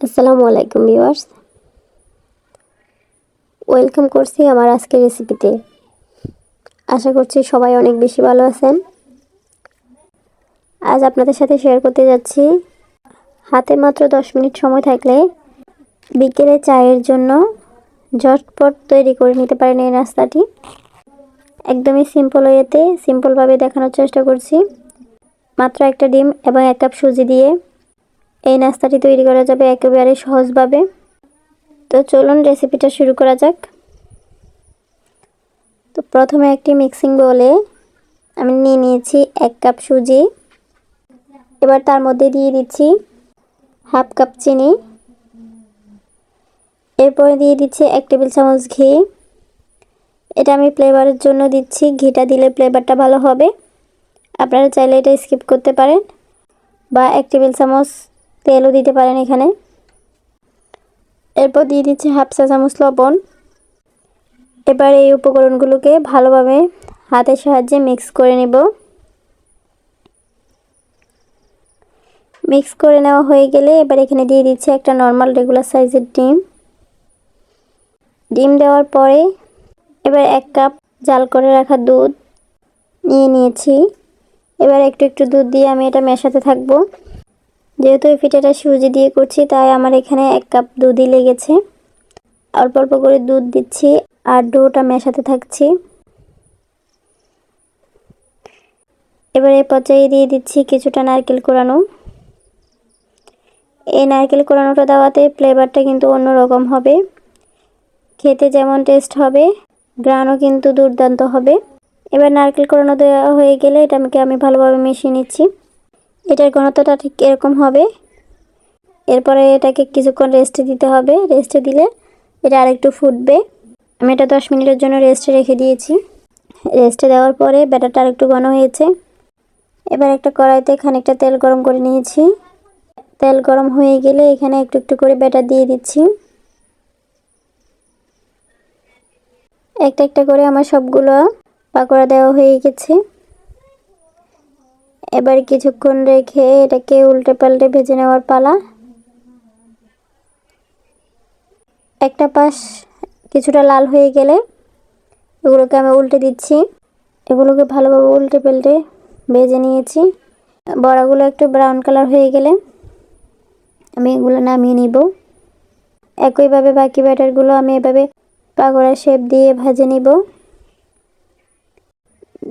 আসসালামু আলাইকুম viewers. Welcome করছি আমার আজকের রেসিপিতে। আশা করছি সবাই অনেক বেশি ভালো আছেন। আজ আপনাদের সাথে শেয়ার করতে যাচ্ছি। হাতে মাত্র দশ মিনিট সময় থাকলে বিকেলে চায়ের জন্য ঝটপট তৈরি করে নিতে পারেন এই নাস্তাটি। একদমই সিম্পল ওয়েতে সিম্পলভাবে দেখানোর চেষ্টা করছি। মাত্র একটা ডিম এবং এক কাপ সুজি দিয়ে এই নাস্তাটি তৈরি করা যাবে একেবারে সহজভাবে। তো চলুন রেসিপিটা শুরু করা যাক। তো প্রথমে একটি মিক্সিং বলে আমি নিয়ে নিয়েছি এক কাপ সুজি। এবার তার মধ্যে দিয়ে দিচ্ছি হাফ কাপ চিনি। এরপরে দিয়ে দিচ্ছি এক টেবিল চামচ ঘি। এটা আমি ফ্লেভারের জন্য দিচ্ছি, ঘিটা দিলে ফ্লেভারটা ভালো হবে। আপনারা চাইলে এটা স্কিপ করতে পারেন। বা এক টেবিল চামচ তেলও দিতে পারেন এখানে। এরপর দিয়ে দিচ্ছি হাফ চা চামচ লবণ। এবার এই উপকরণগুলোকে ভালোভাবে হাতের সাহায্যে মিক্স করে নেব। মিক্স করে নেওয়া হয়ে গেলে এবার এখানে দিয়ে দিচ্ছি একটা নর্মাল রেগুলার সাইজের ডিম। ডিম দেওয়ার পরে এবার এক কাপ জাল করে রাখা দুধ নিয়ে নিয়েছি। এবার একটু একটু দুধ দিয়ে আমি এটা মেশাতে থাকব। যেহেতু এই পিঠাটা সুজি দিয়ে করছি, তাই আমার এখানে এক কাপ দুধই লেগেছে। অল্প অল্প করে দুধ দিচ্ছি আর ডোটা মেশাতে থাকছি। এবার এই পর্যায়ে দিয়ে দিচ্ছি কিছুটা নারকেল কোরানো। এই নারকেল কোরানোটা দেওয়াতে ফ্লেভারটা কিন্তু অন্যরকম হবে। খেতে যেমন টেস্ট হবে, গ্রানও কিন্তু দুর্দান্ত হবে। এবার নারকেল কোরানো দেওয়া হয়ে গেলে এটাকে আমি ভালোভাবে মিশিয়ে নিচ্ছি। এটার ঘনত্বটা ঠিক এরকম হবে। এরপরে এটাকে কিছুক্ষণ রেস্টে দিতে হবে। রেস্টে দিলে এটা আরেকটু ফুটবে। আমি এটা দশ মিনিটের জন্য রেস্টে রেখে দিয়েছি। রেস্টে দেওয়ার পরে ব্যাটারটা আরেকটু ঘন হয়েছে। এবার একটা কড়াইতে খানিকটা তেল গরম করে নিয়েছি। তেল গরম হয়ে গেলে এখানে একটু একটু করে ব্যাটার দিয়ে দিচ্ছি। একটা একটা করে আমার সবগুলো পাকোড়া দেওয়া হয়ে গেছে। এবার কিছুক্ষণ রেখে এটাকে উল্টে পাল্টে ভেজে নেওয়ার পালা। একটা পাশ কিছুটা লাল হয়ে গেলে এগুলোকে আমি উল্টে দিচ্ছি। এগুলোকে ভালোভাবে উল্টে পাল্টে ভেজে নিয়েছি। বড়াগুলো একটু ব্রাউন কালার হয়ে গেলে আমি এগুলো নামিয়ে নিব। একইভাবে বাকি ব্যাটারগুলো আমি এভাবে পাকোড়া শেপ দিয়ে ভেজে নিব।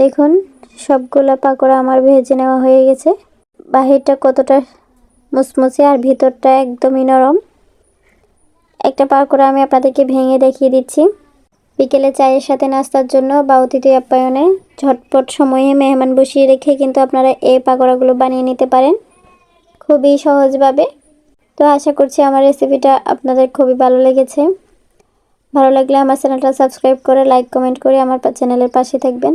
দেখুন সবগুলো পাকোড়া আমার ভেজে নেওয়া হয়ে গেছে। বাহিরটা কতটা মুসমুসে আর ভিতরটা একদমই নরম। একটা পাকোড়া আমি আপনাদেরকে ভেঙে দেখিয়ে দিচ্ছি। বিকেলে চায়ের সাথে নাস্তার জন্য বা অতিথি আপ্যায়নে ঝটপট সময়ে মেহমান বসিয়ে রেখে কিন্তু আপনারা এই পাকোড়াগুলো বানিয়ে নিতে পারেন। খুবই সহজভাবে। তো আশা করছি আমার রেসিপিটা আপনাদের খুবই ভালো লেগেছে। ভালো লাগলে আমার চ্যানেলটা সাবস্ক্রাইব করে, লাইক, কমেন্ট করে আমার চ্যানেলের পাশে থাকবেন।